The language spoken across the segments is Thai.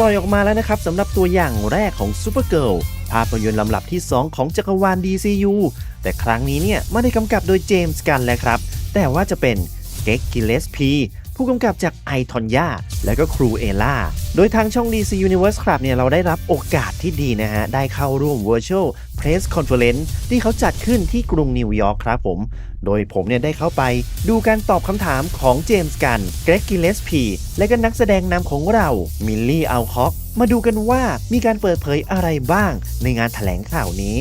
ปล่อยออกมาแล้วนะครับสำหรับตัวอย่างแรกของ Supergirl ภาพยนตร์ลำดับที่ 2 ของจักรวาล DCU แต่ครั้งนี้เนี่ยไม่ได้กำกับโดยเจมส์กันแล้วครับ แต่ว่าจะเป็นเก็กกิเลสพี ผู้กำกับจากไอทอนยาและก็ครูเอล่า โดยทางช่อง DC Universe ครับเนี่ยเราได้รับโอกาสที่ดีนะฮะ ได้เข้าร่วม Virtual Press Conference ที่เขาจัดขึ้นที่กรุงนิวยอร์กครับผม โดยผมเนี่ยได้เข้าไปดูการตอบคำถามของเจมส์กัน เกรกกิเลสพี และก็นักแสดงนำของเรา มิลลี่ อัลคอก มาดูกันว่ามีการเปิดเผยอะไรบ้างในงานแถลงข่าวนี้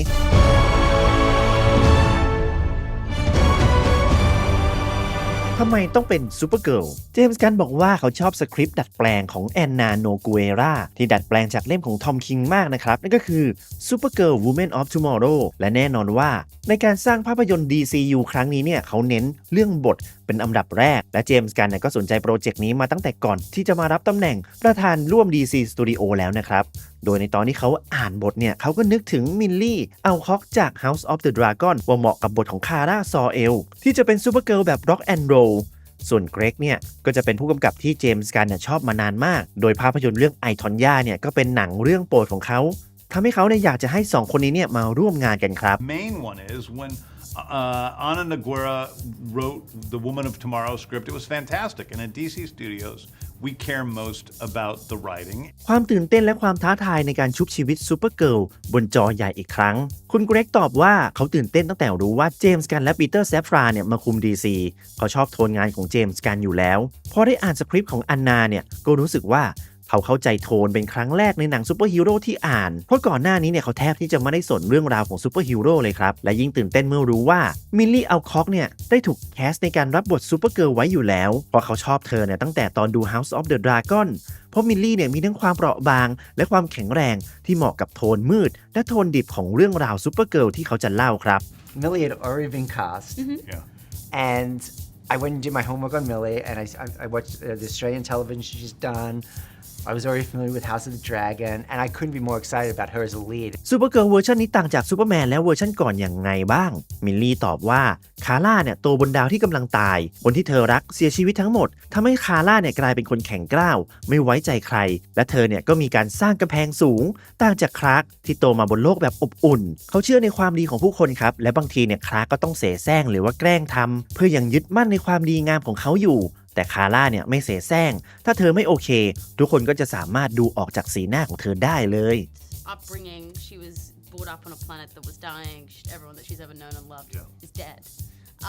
ทำไมต้องเป็นซูเปอร์เกิร์ลเจมส์กันบอกว่าเขาชอบสคริปต์ดัดแปลงของแอนนาโนกูเอราที่ดัดแปลงจากเล่มของทอมคิงมากนะครับ นั่นก็คือ Supergirl Women of Tomorrow และแน่นอนว่า ในการสร้างภาพยนตร์ DCU ครั้งนี้เนี่ยเขาเน้นเรื่องบทเป็นอันดับแรก และเจมส์กันก็สนใจโปรเจกต์นี้มาตั้งแต่ก่อนที่จะมารับตำแหน่งประธานร่วม DC Studio แล้วนะครับโดยในตอนที่เขาอ่านบทเนี่ยเขาก็นึกถึงมิลลี่เอัลคอกจาก House of the Dragon ว่าเหมาะกับบทของคาร่าซอเอลที่จะเป็นซูเปอร์เกิร์ลแบบ Rock and Roll ส่วนเกรกเนี่ยก็จะเป็นผู้กำกับที่เจมส์กันเนี่ยชอบมานานมาก โดยภาพยนตร์เรื่องไอทอนยาเนี่ยก็เป็นหนังเรื่องโปรดของเขาทำให้เขาเนี่ยอยากจะให้สองคนนี้เนี่ยมาร่วมงานกันครับ main one is when uh, Anna Naguera wrote the Woman of Tomorrow script. It was fantastic, and at DC Studios, we care most about the writing ความตื่นเต้นและความท้าทายในการชุบชีวิตซูเปอร์เกิลบนจอใหญ่อีกครั้ง คุณเกรกตอบว่าเขาตื่นเต้นตั้งแต่รู้ว่าเจมส์กันและปีเตอร์แซฟราเนี่ยมาคุม DC เขาชอบโทนงานของเจมส์กันอยู่แล้ว พอได้อ่านสคริปต์ของอันนาเนี่ยก็รู้สึกว่า เขาเข้าใจโทนเป็นครั้งแรกในหนังซูเปอร์ฮีโร่ที่อ่าน เพราะก่อนหน้านี้เนี่ยเขาแทบที่จะไม่ได้สนเรื่องราวของซูเปอร์ฮีโร่เลยครับ และยิ่งตื่นเต้นเมื่อรู้ว่ามิลลี่อัลคอกเนี่ยได้ถูกแคสในการรับบทซูเปอร์เกิร์ลไว้อยู่แล้ว เพราะเขาชอบเธอเนี่ยตั้งแต่ตอนดู House of the Dragon เพราะมิลลี่เนี่ยมีทั้งความเปราะบาง และความแข็งแรงที่เหมาะกับโทนมืด และโทนดิบของเรื่องราวซูเปอร์เกิร์ลที่เขาจะเล่าครับ Millie had already been cast, yeah and I went and did my homework on Millie, and I, I, I watched uh, the Australian television she's done. I was already familiar with House of the Dragon, and I couldn't be more excited about her as a lead. ซูเปอร์เกิร์ลเวอร์ชันนี้ต่างจากซูเปอร์แมนและเวอร์ชันก่อนอย่างไงบ้าง มิลลี่ตอบว่าคาร่าเนี่ยโตบนดาวที่กำลังตาย คนที่เธอรักเสียชีวิตทั้งหมดทำให้คาร่าเนี่ยกลายเป็นคนแข็งกร้าว ไม่ไว้ใจใคร และเธอเนี่ยก็มีการสร้างกำแพงสูง ต่างจากคลาร์กที่โตมาบนโลกแบบอบอุ่น เขาเชื่อในความดีของผู้คนครับและบางทีเนี่ยคลาร์กก็ต้องเสแสร้งหรือว่าแกล้งทำเพื่อยังยึดมั่นในความดีงามของเขาอยู่ แต่คาร่าเนี่ยไม่เสแสร้ง ถ้าเธอไม่โอเค ทุกคนก็จะสามารถดูออกจากสีหน้าของเธอได้เลย upbringing, she was brought up on a planet that was dying. Sh- Everyone that she's ever known and loved Yeah. is dead.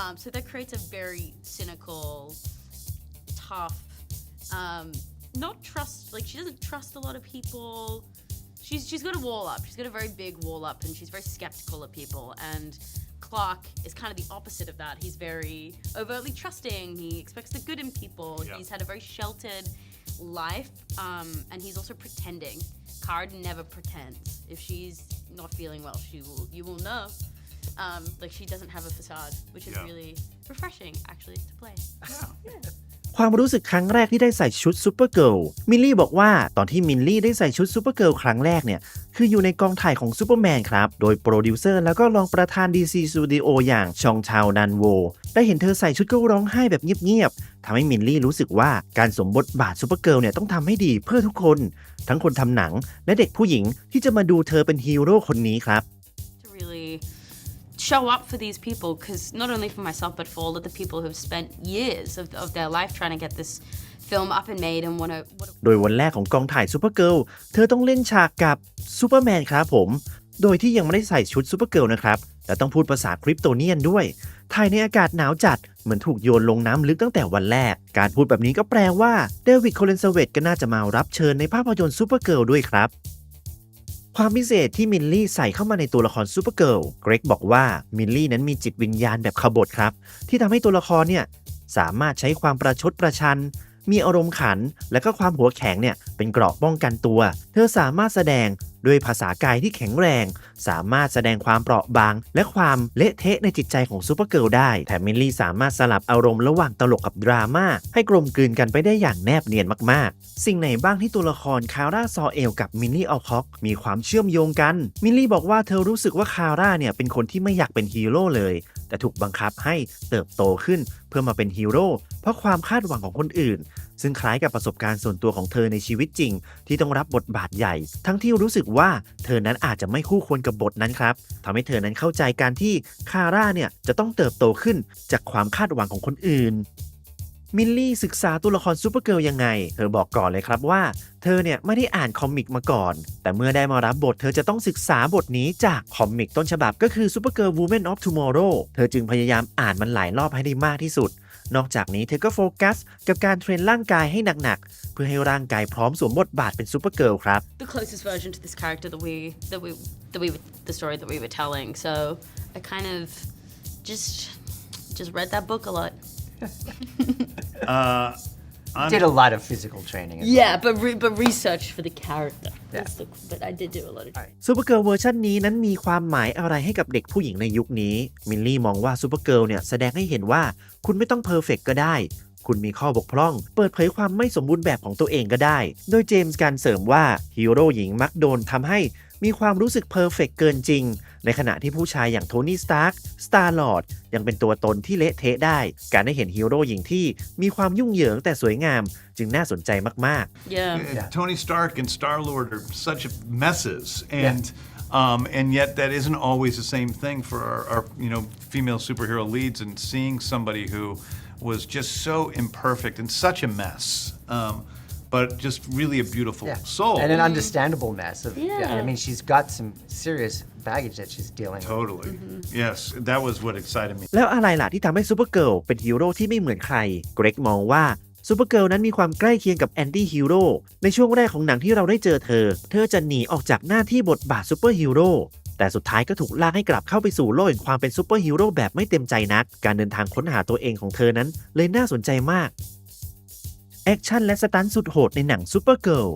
Um, so that creates a very cynical, tough, um, not trust. Like she doesn't trust a lot of people. She's she's got a wall up. She's got a very big wall up, and she's very skeptical of people. And Clark is kind of the opposite of that. He's very overtly trusting. He expects the good in people. Yeah. He's had a very sheltered life, um, and he's also pretending. Card never pretends. If she's not feeling well, she will. You will know. Um, like she doesn't have a facade, which is Yeah. really refreshing, actually, to play. ความรู้สึกครั้งแรกที่ได้ใส่ชุดซูเปอร์เกิลมิลลี่บอกว่าตอนที่มิลลี่ได้ใส่ชุดซูเปอร์เกิลครั้งแรกเนี่ย คืออยู่ในกองถ่ายของซูเปอร์แมนครับ โดยโปรดิวเซอร์แล้วก็รองประธาน DC Studio อย่างชองชาวนันโว ได้เห็นเธอใส่ชุดก็ร้องไห้แบบเงียบๆทำให้มิลลี่รู้สึกว่าการสมบทบาทซูเปอร์เกิลเนี่ยต้องทำให้ดีเพื่อทุกคน ทั้งคนทำหนังและเด็กผู้หญิงที่จะมาดูเธอเป็นฮีโร่คนนี้ครับ show up for these people because not only for myself but for all of the people who have spent years of, of their life trying to get this film up and made and want to want to โดยวันแรกของกองถ่ายซูเปอร์เกิลเธอต้องเล่นฉากกับซูเปอร์แมนครับผม โดยที่ยังไม่ได้ใส่ชุดซูเปอร์เกิลนะครับและต้องพูดภาษาคริปโตเนียนด้วย ถ่ายในอากาศหนาวจัด เหมือนถูกโยนลงน้ำลึกตั้งแต่วันแรก การพูดแบบนี้ก็แปลว่าเดวิดโคเลนเซเวตก็น่าจะมารับเชิญในภาพยนตร์ซูเปอร์เกิลด้วยครับ ความพิเศษที่มินลี่ใส่เข้ามาในตัวละครซูเปอร์เกิลเกรกบอกว่ามินลี่นั้นมีจิตวิญญาณแบบขบฏครับ ที่ทำให้ตัวละครเนี่ยสามารถใช้ความประชดประชัน มีอารมณ์ขัน และก็ความหัวแข็งเนี่ยเป็นเกราะป้องกันตัว เธอสามารถแสดงด้วยภาษากายที่แข็งแรง สามารถแสดงความเปราะบาง และความเละเทะในจิตใจของซูเปอร์เกิลได้แถมมิลลี่สามารถสลับอารมณ์ระหว่างตลกกับดราม่าให้กลมกลืนกันไปได้อย่างแนบเนียนมากๆ สิ่งไหนบ้างที่ตัวละครคาร่าซอเอลกับมิลลี่ออลคอกมีความเชื่อมโยงกันมิลลี่บอกว่าเธอรู้สึกว่าคาร่าเนี่ยเป็นคนที่ไม่อยากเป็นฮีโร่เลย แต่ถูกบังคับให้เติบโตขึ้นเพื่อมาเป็นฮีโร่เพราะความคาดหวังของคนอื่น ซึ่งคล้ายกับประสบการณ์ส่วนตัวของเธอในชีวิตจริง ที่ต้องรับบทบาทใหญ่ ทั้งที่รู้สึกว่าเธอนั้นอาจจะไม่คู่ควรกับบทนั้นครับทำให้เธอนั้นเข้าใจการที่คาร่าเนี่ยจะต้องเติบโตขึ้นจากความคาดหวังของคนอื่น มิลลี่ศึกษาตัวละครซูเปอร์เกิร์ลยังไง เธอบอกก่อนเลยครับว่า เธอเนี่ยไม่ได้อ่านคอมิกมาก่อน แต่เมื่อได้มารับบท เธอจะต้องศึกษาบทนี้จากคอมิกต้นฉบับก็คือ Supergirl Woman of Tomorrow เธอจึงพยายามอ่านมันหลายรอบให้ได้มากที่สุด นอกจากนี้เธอก็โฟกัส กับการเทรนร่างกายให้หนักๆ เพื่อให้ร่างกายพร้อมสวมบทบาทเป็นซูเปอร์เกิร์ลครับ the closest version to this character that we that we that we the story that we were telling. So I kind of just just read that book a lot. Uh, on- Did a lot of physical training. as Yeah, but re- but research for the character. That's the, but I did do a lot of. ซูเปอร์เกิร์ลเวอร์ชันนี้นั้นมีความหมายอะไรให้กับเด็กผู้หญิงในยุคนี้ มิลลี่มองว่าซูเปอร์เกิร์ลเนี่ยแสดงให้เห็นว่าคุณไม่ต้องเพอร์เฟกก็ได้ คุณมีข้อบกพร่อง เปิดเผยความไม่สมบูรณ์แบบของตัวเองก็ได้ โดยเจมส์การเสริมว่าฮีโร่หญิงมักโดนทำให้ มีความรู้สึกเพอร์เฟกเกินจริง ในขณะที่ผู้ชายอย่างโทนี่สตาร์คสตาร์ลอร์ดยังเป็นตัวตนที่เละเทะได้ การได้เห็นฮีโร่หญิงที่มีความยุ่งเหยิงแต่สวยงาม จึงน่าสนใจมากๆ Yeah. Uh, Tony Stark and Star Lord are such messes, and um, and yet that isn't always the same thing for our, our you know female superhero leads. And seeing somebody who was just so imperfect and such a mess, um, but just really a beautiful Yeah. soul. And an understandable mess. Of, yeah. I Yeah. mean, she's got some serious baggage that she's dealing with. totally. Yes, that was what excited me. แล้วอะไรล่ะที่ทำให้ซูเปอร์เกิร์ลเป็นฮีโร่ที่ไม่เหมือนใคร เกรกมองว่าซูเปอร์เกิร์ลนั้นมีความใกล้เคียงกับแอนตี้ฮีโร่ในช่วงแรกของหนังที่เราได้เจอเธอ เธอจะหนีออกจากหน้าที่บทบาทซูเปอร์ฮีโร่แต่สุดท้ายก็ถูกลากให้กลับเข้าไปสู่โลกแห่งความเป็นซูเปอร์ฮีโร่แบบไม่เต็มใจนัก การเดินทางค้นหาตัวเองของเธอนั้นเลยน่าสนใจมาก แอคชั่นและสตันสุดโหดในหนังซูเปอร์เกิล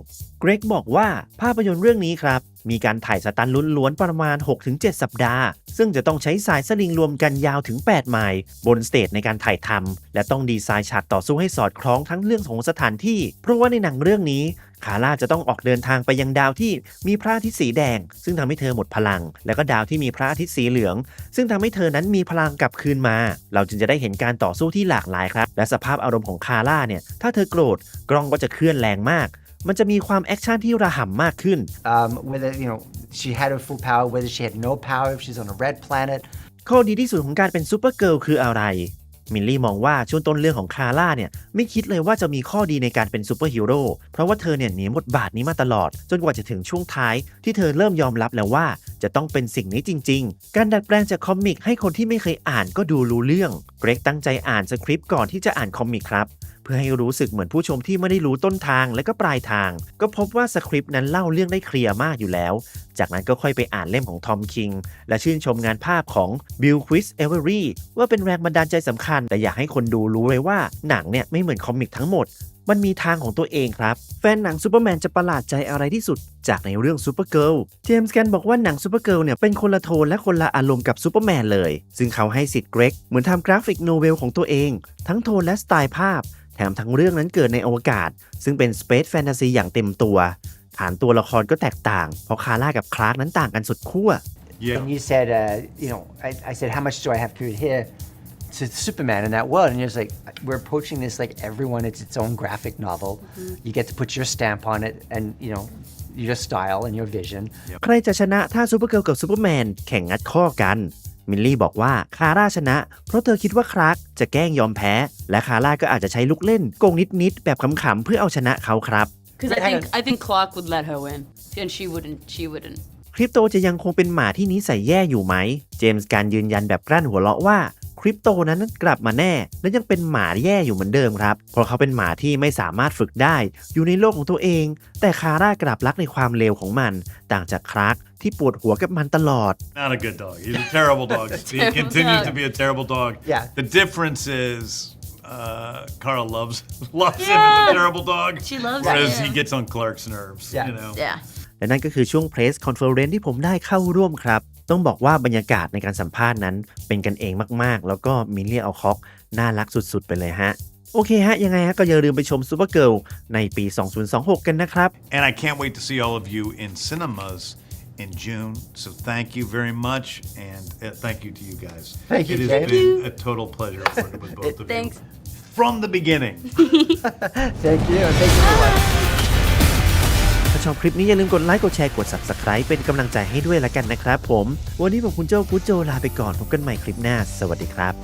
เกรกบอกว่าภาพยนตร์เรื่องนี้ครับ มีการถ่ายสตันท์ล้วนๆประมาณ 6-7 สัปดาห์ ซึ่งจะต้องใช้สายสลิงรวมกันยาวถึง 8 ไมล์บนสเตจในการถ่ายทำและต้องดีไซน์ฉากต่อสู้ให้สอดคล้องทั้งเรื่องของสถานที่ เพราะว่าในหนังเรื่องนี้ คาร่าจะต้องออกเดินทางไปยังดาวที่มีพระอาทิตย์สีแดง ซึ่งทำให้เธอหมดพลัง แล้วก็ดาวที่มีพระอาทิตย์สีเหลือง ซึ่งทำให้เธอนั้นมีพลังกลับคืนมา เราจึงจะได้เห็นการต่อสู้ที่หลากหลายครับ และสภาพอารมณ์ของคาร่าเนี่ย ถ้าเธอโกรธกล้องก็จะเคลื่อนแรงมาก มันจะมีความแอคชั่นที่ระห่ำมากขึ้น Um, whether, you know, she had her full power, whether she had no power, if she's on a red planet. ข้อดีที่สุดของการเป็นซูเปอร์เกิร์ลคืออะไร มิลลี่มองว่าช่วงต้นเรื่องของคาร่าเนี่ยไม่คิดเลยว่าจะมีข้อดีในการเป็นซูเปอร์ฮีโร่เพราะว่าเธอเนี่ยหนีบทบาทนี้มาตลอด จนกว่าจะถึงช่วงท้าย ที่เธอเริ่มยอมรับแล้วว่า จะต้องเป็นสิ่งนี้จริง ๆ การดัดแปลงจากคอมิกให้คนที่ไม่เคยอ่านก็ดูรู้เรื่อง เกรกตั้งใจอ่านสคริปต์ก่อนที่จะอ่านคอมิกครับ พื่อให้รู้สึกเหมือนผู้ชมที่ไม่ได้รู้ต้นทางและก็ปลายทาง ก็พบว่าสคริปต์นั้นเล่าเรื่องได้เคลียร์มากอยู่แล้ว จากนั้นก็ค่อยไปอ่านเล่มของทอมคิงและชื่นชมงานภาพของบิลควิสเอเวอรี่ว่าเป็นแรงบันดาลใจสำคัญ แต่อยากให้คนดูรู้เลยว่าหนังเนี่ยไม่เหมือนคอมิกทั้งหมดมันมีทางของตัวเองครับ แฟนหนังซูเปอร์แมนจะประหลาดใจอะไรที่สุด จากในเรื่องซูเปอร์เกิลเจมส์แกนบอกว่าหนังซูเปอร์เกิลเนี่ยเป็นคนละโทนและคนละอารมณ์กับซูเปอร์แมนเลย ซึ่งเขาให้สิทธิ์เกรกเหมือนทำกราฟิกโนเวลของตัวเอง ทั้งโทนและสไตล์ภาพ แถมทั้งเรื่องนั้นเกิดในอวกาศ ซึ่งเป็นสเปซแฟนตาซีอย่างเต็มตัว ฐานตัวละครก็แตกต่าง เพราะคาร่ากับคลาร์กนั้นต่างกันสุดขั้ว Yeah. And you said, uh, you know, I, I said, how much do I have to adhere to Superman in that world? And you're just like, we're approaching this like everyone, it's its own graphic novel. You get to put your stamp on it and, you know, your style and your vision. ใครจะชนะถ้าซูเปอร์เกิร์ลกับซูเปอร์แมนแข่งงัดข้อกัน มิลลี่บอกว่าคาร่าชนะ เพราะเธอคิดว่าคลาร์กจะแกล้งยอมแพ้ และคาร่าก็อาจจะใช้ลูกเล่นโกงนิดๆแบบขำๆเพื่อเอาชนะเขาครับ Because I Hang think I think Clark would let her win, and she wouldn't. She wouldn't. คริปโตจะยังคงเป็นหมาที่นิสัยแย่อยู่ไหม เจมส์การยืนยันแบบกลั้นหัวเราะว่า คริปโตนั้นกลับมาแน่ และยังเป็นหมาแย่อยู่เหมือนเดิมครับ เพราะเขาเป็นหมาที่ไม่สามารถฝึกได้ อยู่ในโลกของตัวเอง แต่คาร่ากลับรักในความเลวของมัน ต่างจากคลาร์กที่ปวดหัวกับมันตลอด Not a good dog. He's a terrible dog. he terrible continues dog. to be a terrible dog. Yeah. The difference is uh, Carl loves loves him as Yeah. a terrible dog. She loves Whereas him. he gets on Clark's nerves. Yeah. You know. Yeah. และนั่นก็คือช่วง Press Conference ที่ผมได้เข้าร่วมครับ ต้องบอกว่าบรรยากาศในการสัมภาษณ์นั้น เป็นกันเองมากๆ แล้วก็มิลเลียอัลคอกน่ารักสุดๆ ไปเลยฮะ โอเคฮะ ยังไงฮะ ก็อย่าลืมไปชม Super Girl ในปี 2026 กันนะครับ And I can't wait to see all of you in cinemas in June. So thank you very much, and uh, thank you to you guys. Thank you, It has James. been a total pleasure working with both of you. Thanks. from the beginning. Thank you. Thank you so much. ถ้าชอบคลิปนี้อย่าลืมกดไลค์กดแชร์กด Subscribe เป็นกำลังใจให้ด้วยละกันนะครับผม วันนี้ผมคุณโจ้กุโจลาไปก่อนพบกันใหม่คลิปหน้า สวัสดีครับ